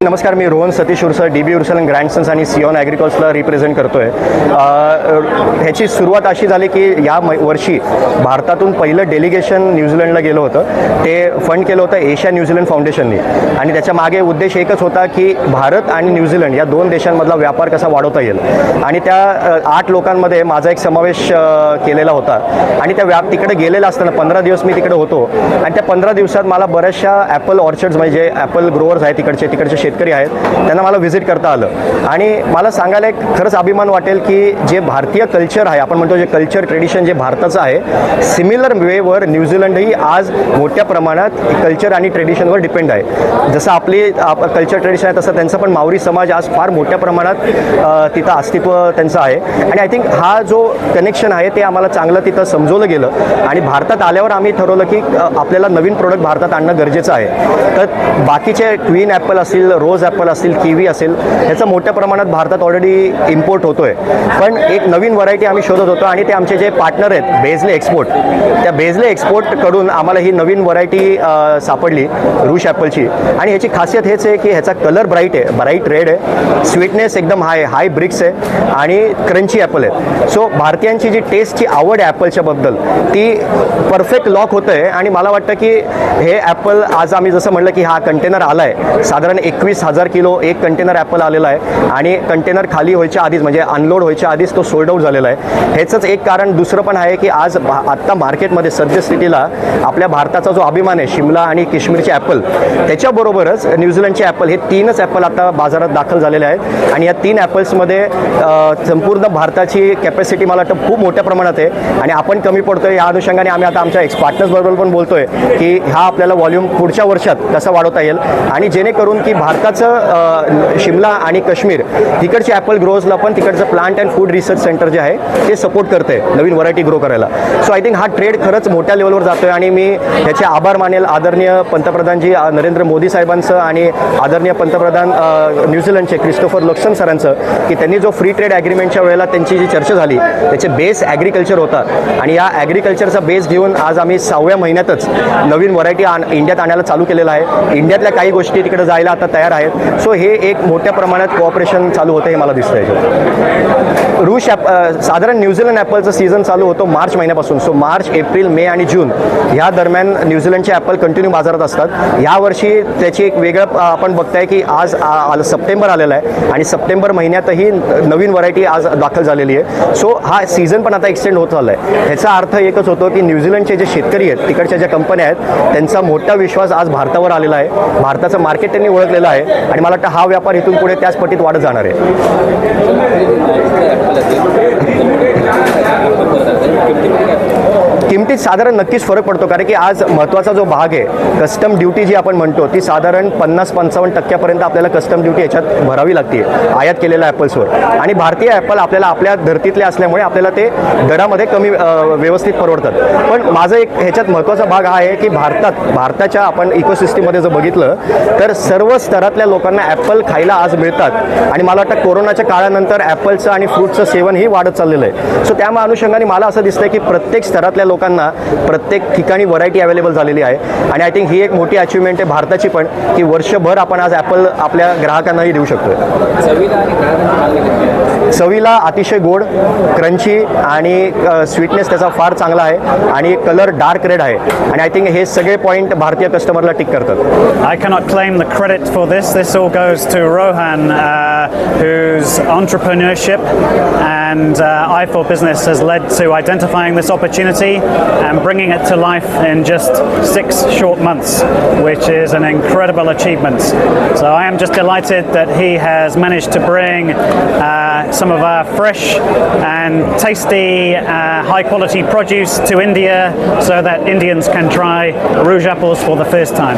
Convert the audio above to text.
नमस्कार मी Rohan Satish उर्सर D B Ursal grand sons आणि सिओन ॲग्रिकल्चरला रिप्रेझेंट करतो आहे ह्याची सुरुवात अशी झाली की या मै वर्षी भारतातून पहिलं डेलिगेशन न्यूझीलंडला गेलं होतं. ते फंड केलं होतं एशिया न्यूझीलंड फाउंडेशनने आणि त्याच्यामागे उद्देश एकच होता की भारत आणि न्यूझीलंड या दोन देशांमधला व्यापार कसा वाढवता येईल. आणि त्या आठ लोकांमध्ये माझा एक समावेश केलेला होता. आणि त्या व्याप तिकडे गेलेला असताना पंधरा दिवस मी तिकडे होतो. आणि त्या पंधरा दिवसात मला बऱ्याचशा ॲपल ऑर्चर्ड्स म्हणजे ॲपल ग्रोअर्स आहे तिकडचे तिकडचे शेतकरी आहेत त्यांना मला व्हिजिट करता आलं. आणि मला सांगायला एक खरंच अभिमान वाटेल की जे भारतीय कल्चर आहे आपण म्हणतो जे कल्चर ट्रेडिशन जे भारताचं आहे सिमिलर वेवर न्यूझीलंडही आज मोठ्या प्रमाणात कल्चर आणि ट्रेडिशनवर डिपेंड आहे. जसं आपली कल्चर ट्रेडिशन आहे तसं त्यांचा पण मावरी समाज आज फार मोठ्या प्रमाणात तिथं अस्तित्व त्यांचं आहे. आणि आय थिंक हा जो कनेक्शन आहे ते आम्हाला चांगलं तिथं समजवलं गेलं. आणि भारतात आल्यावर आम्ही ठरवलं की आपल्याला नवीन प्रोडक्ट भारतात आणणं गरजेचं आहे. तर बाकीचे क्वीन ॲपल असतील रोज ॲपल असतील किवी असेल ह्याचा मोठ्या प्रमाणात भारतात ऑलरेडी इम्पोर्ट होतो आहे पण एक नवीन व्हरायटी आम्ही शोधत होतो आणि ते आमचे जे पार्टनर आहेत बेझले एक्सपोर्ट त्या बेझले एक्सपोर्टकडून आम्हाला ही नवीन व्हरायटी सापडली रूश ॲपलची आणि ह्याची खासियत हेच आहे की ह्याचा कलर ब्राईट आहे ब्राईट रेड आहे स्वीटनेस एकदम हाय हाय ब्रिक्स आहे आणि क्रंची ॲपल आहे सो भारतीयांची जी टेस्टची आवड आहे ॲपलच्या बद्दल ती परफेक्ट लॉक होतं आहे आणि मला वाटतं की हे ॲपल आज आम्ही जसं म्हटलं की हा कंटेनर आला आहे साधारण एक एकवीस हजार किलो एक कंटेनर ॲपल आलेला आहे. आणि कंटेनर खाली व्हायच्या आधीच म्हणजे अनलोड व्हायच्या आधीच तो सोल्ड आऊट झालेला आहे. ह्याचंच एक कारण दुसरं पण आहे की आज आत्ता मार्केटमध्ये सद्यस्थितीला आपल्या भारताचा जो अभिमान आहे शिमला आणि काश्मीरचे ॲपल त्याच्याबरोबरच न्यूझीलंडचे ॲपल हे तीनच ॲपल आता बाजारात दाखल झालेले आहेत. आणि या तीन ॲपल्समध्ये संपूर्ण भारताची कॅपॅसिटी मला वाटतं खूप मोठ्या प्रमाणात आहे. आणि आपण कमी पडतोय या अनुषंगाने आम्ही आता आमच्या एक्स पार्टनर्सबरोबर पण बोलतोय की हा आपल्याला व्हॉल्यूम पुढच्या वर्षात कसा वाढवता येईल. आणि जेणेकरून की भारत आत्ताचं शिमला आणि काश्मीर तिकडचे ॲपल ग्रोजला पण तिकडचं plant and food research centre जे आहे ते सपोर्ट करते नवीन व्हरायटी ग्रो करायला. सो आय थिंक हा ट्रेड खरंच मोठ्या लेवलवर जातोय आणि मी ह्याचे आभार मानेल आदरणीय पंतप्रधानजी नरेंद्र मोदी साहेबांचं आणि आदरणीय पंतप्रधान न्यूझीलंडचे क्रिस्टोफर लक्सन सरांचं की त्यांनी जो फ्री ट्रेड ॲग्रीमेंटच्या वेळेला त्यांची जी चर्चा झाली त्याचे बेस ॲग्रिकल्चर होता. आणि या ॲग्रिकल्चरचा बेस घेऊन आज आम्ही सहाव्या महिन्यातच नवीन व्हरायटी आण इंडियात आणायला चालू केलेलं आहे. इंडियातल्या काही गोष्टी तिकडे जायला आता तयार आहेत. सो हे एक मोठ्या प्रमाणात कोऑपरेशन चालू होतं हे मला दिसतं आहे रूश ॲप साधारण न्यूझीलंड ॲपलचं सीझन चालू होतो मार्च महिन्यापासून. सो मार्च एप्रिल मे आणि जून ह्या दरम्यान न्यूझीलंडचे ॲपल कंटिन्यू बाजारात असतात. यावर्षी त्याची एक वेगळं आपण बघताय की आज आ- सप्टेंबर आलेला आहे आणि सप्टेंबर महिन्यातही नवीन व्हरायटी आज दाखल झालेली आहे. सो हा सीझन पण आता एक्सटेंड होत चालला आहे ह्याचा अर्थ एकच होतो की न्यूझीलंडचे जे शेतकरी आहेत तिकडच्या ज्या कंपन्या आहेत त्यांचा मोठा विश्वास आज भारतावर आलेला आहे. भारताचं मार्केट त्यांनी ओळखलेलं आहे. आणि मला वाटतं हा व्यापार इथून पुढे त्याच पटीत वाढत जाणार आहे. किमतीत साधारण नक्कीच फरक पडतो कारण की आज महत्त्वाचा जो भाग आहे कस्टम ड्युटी जी आपण म्हणतो ती साधारण पन्नास पंचावन्न टक्क्यापर्यंत आपल्याला कस्टम ड्युटी याच्यात भरावी लागते आयात केलेल्या ॲपल्सवर आणि भारतीय ॲपल आपल्याला आपल्या धर्तीतले असल्यामुळे आपल्याला ते दरामध्ये कमी व्यवस्थित परवडतात. पण माझं एक ह्याच्यात महत्त्वाचा भाग हा आहे की भारतात भारताच्या आपण इकोसिस्टीममध्ये जर बघितलं तर सर्व स्तरातल्या लोकांना ॲपल खायला आज मिळतात. आणि मला वाटतं कोरोनाच्या काळानंतर ॲपलचं आणि फ्रूटचं सेवन ही वाढत चाललेलं आहे. सो त्यामुळे अनुषंगाने मला असं दिसतंय की प्रत्येक स्तरातल्या लोकांना प्रत्येक ठिकाणी व्हरायटी अवेलेबल झालेली आहे. आणि आय थिंक ही एक मोठी अचिव्हमेंट आहे भारताची पण की वर्षभर आपण आज ॲपल आपल्या ग्राहकांनाही देऊ शकतो चवीला अतिशय गोड क्रंची आणि स्वीटनेस त्याचा फार चांगला आहे आणि कलर डार्क रेड आहे आणि आय थिंक हे सगळे पॉईंट भारतीय कस्टमरला टिक करतात I cannot claim the credit for this. This all goes to Rohan, uh, whose entrepreneurship and uh, eye for business has led to identifying this opportunity and bringing it to life in just six short months, which is an incredible achievement. So I am just delighted that he has managed to bring uh, some of our fresh and tasty, uh, high quality produce to India so that Indians can try rouge apples for the first time.